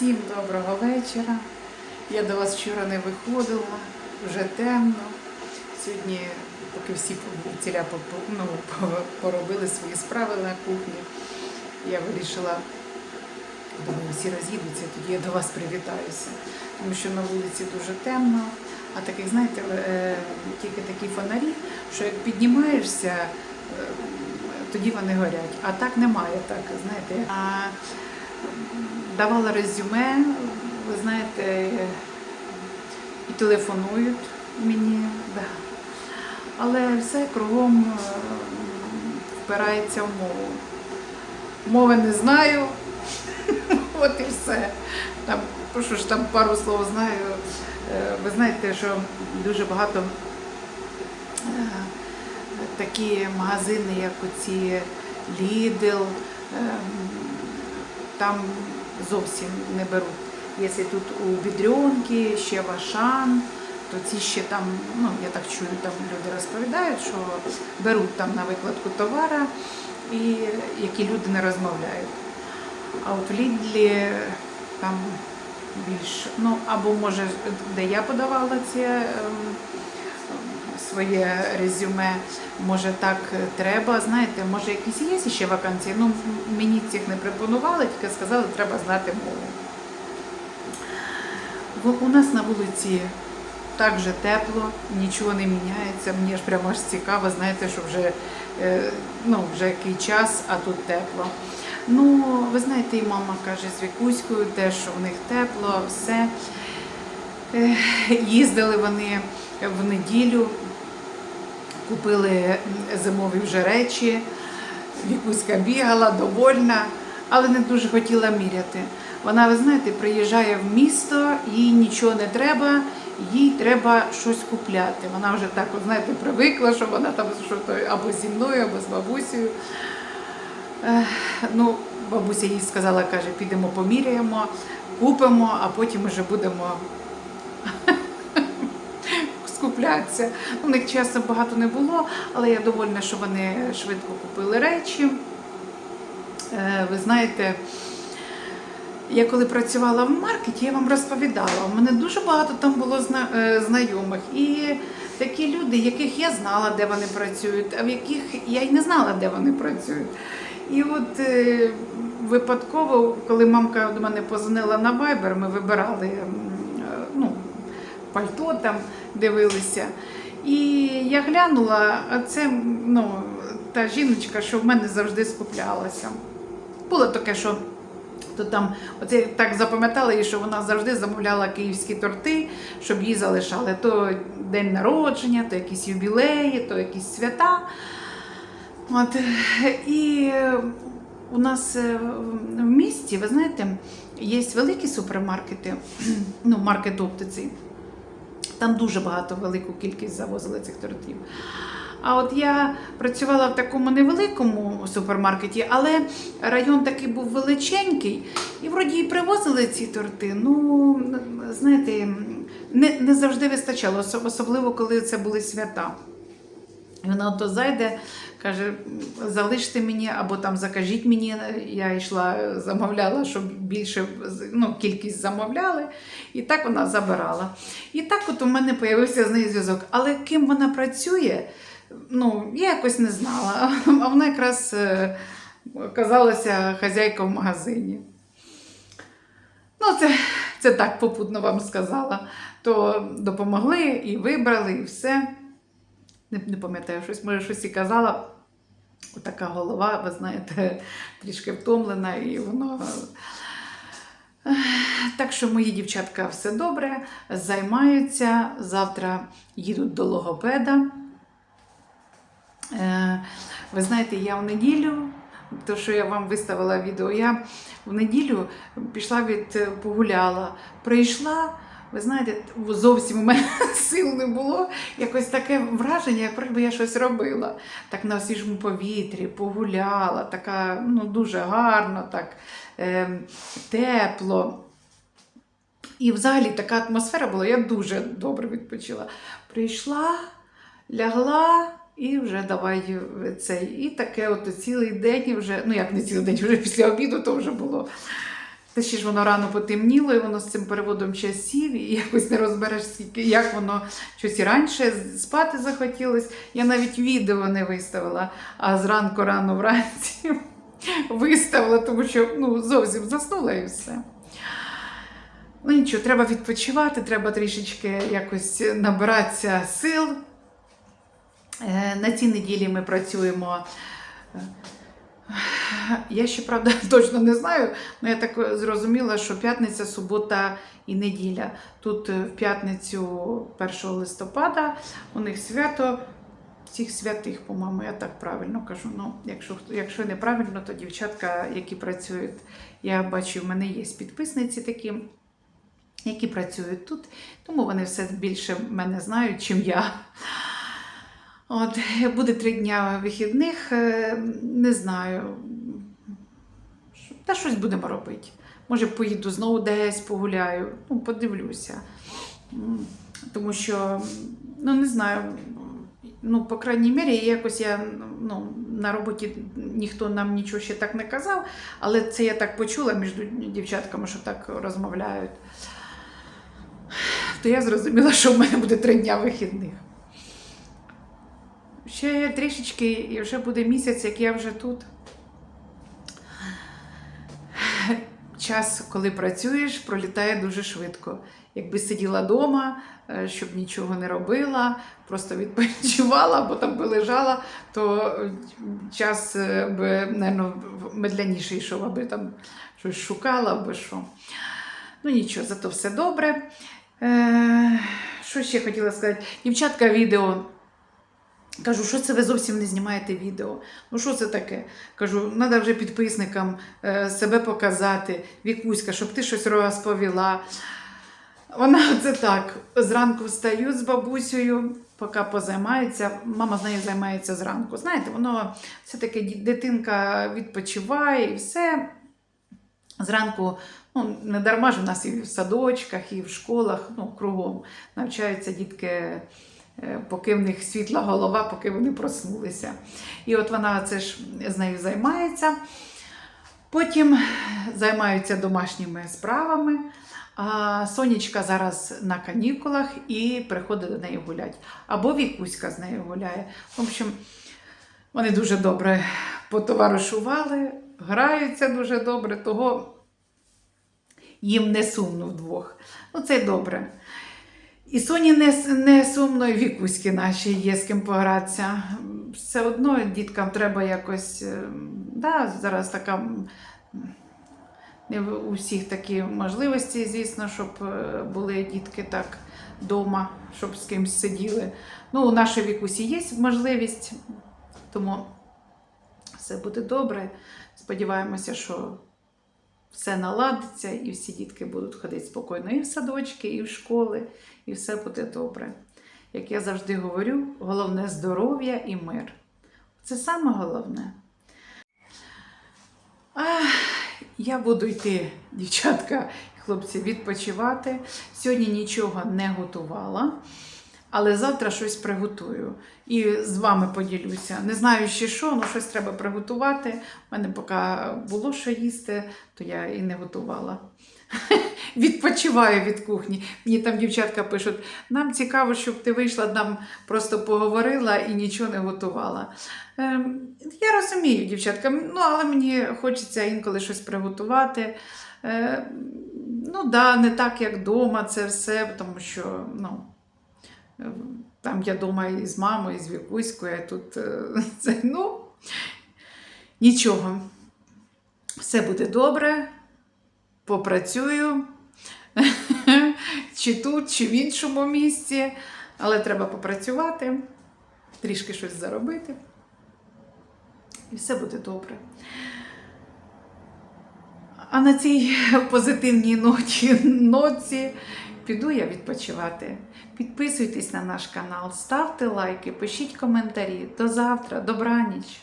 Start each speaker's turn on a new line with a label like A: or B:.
A: Всім доброго вечора. Я до вас вчора не виходила, вже темно. Сьогодні, поки всі ціля ну, поробили свої справи на кухні, я вирішила, думаю, всі роз'їдуться, тоді я до вас привітаюся. Тому що на вулиці дуже темно, а таких, знаєте, е, тільки такі фонарі, що як піднімаєшся, е, тоді вони горять. А так немає, так, знаєте. А давала резюме, ви знаєте, і телефонують мені, да. але все кругом е, впирається в мову. Мови не знаю, от і все. Там, прошу ж там пару слов знаю. Е, Ви знаєте, що дуже багато е, такі магазини, як оці Lidl, е, там зовсім не беруть. Якщо тут у Бідрьонки, ще в Ашан, то ці ще там, ну я так чую, там люди розповідають, що беруть там на викладку товара, і які люди не розмовляють. А от в Лідлі там більш, ну або може, де я подавала ці своє резюме, може так треба, знаєте, може якісь є ще вакансії. Ну, мені цих не пропонували, тільки сказали, треба знати мову. Бо У нас на вулиці так же тепло, нічого не міняється. Мені ж прямо аж цікаво, знаєте, що вже, е, ну, вже який час, а тут тепло. Ну, ви знаєте, і мама каже з Вікуською, те, що в них тепло, все. Їздили вони в неділю, купили зимові вже речі. Вікуська бігала, довольна, але не дуже хотіла міряти. Вона, ви знаєте, приїжджає в місто, їй нічого не треба, їй треба щось купляти. Вона вже так, знаєте, привикла, що вона там що то або зі мною, або з бабусею. Ну, бабуся їй сказала, каже, підемо поміряємо, купимо, а потім вже будемо скуплятися. У них часу багато не було, але я довольна, що вони швидко купили речі. Е, Ви знаєте, я коли працювала в маркеті, я вам розповідала, у мене дуже багато там було е, знайомих. І такі люди, яких я знала, де вони працюють, а в яких я й не знала, де вони працюють. І от е, випадково, коли мамка до мене позвонила на Viber, ми вибирали ну, пальто там, дивилися. І я глянула, а це ну, та жіночка, що в мене завжди скуплялася. Було таке, що то там, оце так запам'ятала її, що вона завжди замовляла київські торти, щоб її залишали. То день народження, то якісь юбілеї, то якісь свята. От, і у нас е, в місті, ви знаєте, є великі супермаркети, ну, маркет оптиці. Там дуже багато велику кількість завозили цих тортів. А от я працювала в такому невеликому супермаркеті, але район такий був величенький, і вроді і привозили ці торти. Ну, знаєте, не, не завжди вистачало, особливо коли це були свята. І вона то зайде, каже, залиште мені або там закажіть мені. Я йшла, замовляла, щоб більше ну, кількість замовляли. І так вона забирала. І так от у мене з'явився з нею зв'язок. Але ким вона працює, ну, я якось не знала. А вона якраз е, оказалася хазяйка в магазині. Ну, це, це так попутно вам сказала. То допомогли і вибрали, і все. Не, не пам'ятаю, щось, може, щось і казала. Отака голова, ви знаєте, трішки втомлена, і воно. Так що мої дівчатка все добре, займаються. Завтра їдуть до логопеда. Е, Ви знаєте, я в неділю, то що я вам виставила відео, я в неділю пішла від погуляла, прийшла. Ви знаєте, зовсім у мене сил не було. Якось таке враження, як би я щось робила. Так на свіжому повітрі, погуляла, така ну, дуже гарно, так е, тепло. І взагалі така атмосфера була, я дуже добре відпочила. Прийшла, лягла і вже давай цей. І таке от цілий день, вже, ну як не цілий день, вже після обіду то вже було Та ще ж воно рано потемніло, і воно з цим переводом часів, і якось не розбереш, скільки, як воно щось і раніше спати захотілось. Я навіть відео не виставила, а зранку рано вранці виставила, тому що ну, зовсім заснула і все. Ну нічого, треба відпочивати, треба трішечки якось набиратися сил. Е, На цій неділі ми працюємо. Я ще правда точно не знаю, але я так зрозуміла, що п'ятниця, субота і неділя. Тут е, в п'ятницю 1 листопада у них свято всіх святих, по-моєму, я так правильно кажу. Ну, якщо, якщо неправильно, то дівчатка, які працюють, я бачу, в мене є підписниці такі, які працюють тут, тому вони все більше мене знають, чим я. От, буде три дня вихідних, е, не знаю. Та щось будемо робити. Може, поїду знову десь погуляю, ну, подивлюся. Тому що, ну не знаю, ну, по крайній мірі, якось я ну, на роботі ніхто нам нічого ще так не казав, але це я так почула між дівчатками, що так розмовляють. То я зрозуміла, що в мене буде три дня вихідних. Ще трішечки і вже буде місяць, як я вже тут. Час, коли працюєш, пролітає дуже швидко. Якби сиділа вдома, щоб нічого не робила, просто відпочивала або там би лежала, то е, час е, би, напевно, медляніше йшов, аби там щось шукала, або що. Ну нічого, зато все добре. Е, що ще хотіла сказати? Дівчатка відео. Кажу, що це ви зовсім не знімаєте відео? Ну що це таке? Кажу, треба вже підписникам е, себе показати, Вікуська, щоб ти щось розповіла. Вона це так. Зранку встаю з бабусею, поки позаймається. Мама з нею займається зранку. Знаєте, воно все-таки дитинка відпочиває і все. Зранку, ну, не дарма ж у нас і в садочках, і в школах, ну, кругом навчаються дітки, поки в них світла голова, поки вони проснулися. І от вона це ж з нею займається. Потім займаються домашніми справами. А Сонечка зараз на канікулах і приходить до неї гулять. Або Вікуська з нею гуляє. В общем, вони дуже добре потоваришували, граються дуже добре, того їм не сумно вдвох. Ну, це добре. І Соні не, не сумно, і Вікуськи наші є з ким погратися. Все одно діткам треба якось. е, Да, зараз така. Не у всіх такі можливості, звісно, щоб е, були дітки так вдома, щоб з кимось сиділи. Ну, у нашої вікусі є можливість, тому все буде добре. Сподіваємося, що все наладиться, і всі дітки будуть ходити спокійно і в садочки, і в школи, і все буде добре. Як я завжди говорю, головне здоров'я і мир. Це саме головне. Я буду йти, дівчатка і хлопці, відпочивати. Сьогодні нічого не готувала, але завтра щось приготую. І з вами поділюся. Не знаю ще що, але щось треба приготувати. У мене поки було що їсти, то я і не готувала. Відпочиваю від кухні. Мені там дівчатка пишуть: нам цікаво, щоб ти вийшла, нам просто поговорила і нічого не готувала. Ем, я розумію, дівчатка, ну але мені хочеться інколи щось приготувати. Е, ну да, не так, як вдома, це все, тому що ну, там я вдома і з мамою, і з Вікуською, а тут е, це, ну, нічого. Все буде добре, попрацюю. чи тут, чи в іншому місці, але треба попрацювати, трішки щось заробити. І все буде добре. А на цій позитивній ноті, ноці піду я відпочивати. Підписуйтесь на наш канал, ставте лайки, пишіть коментарі. До завтра, добраніч!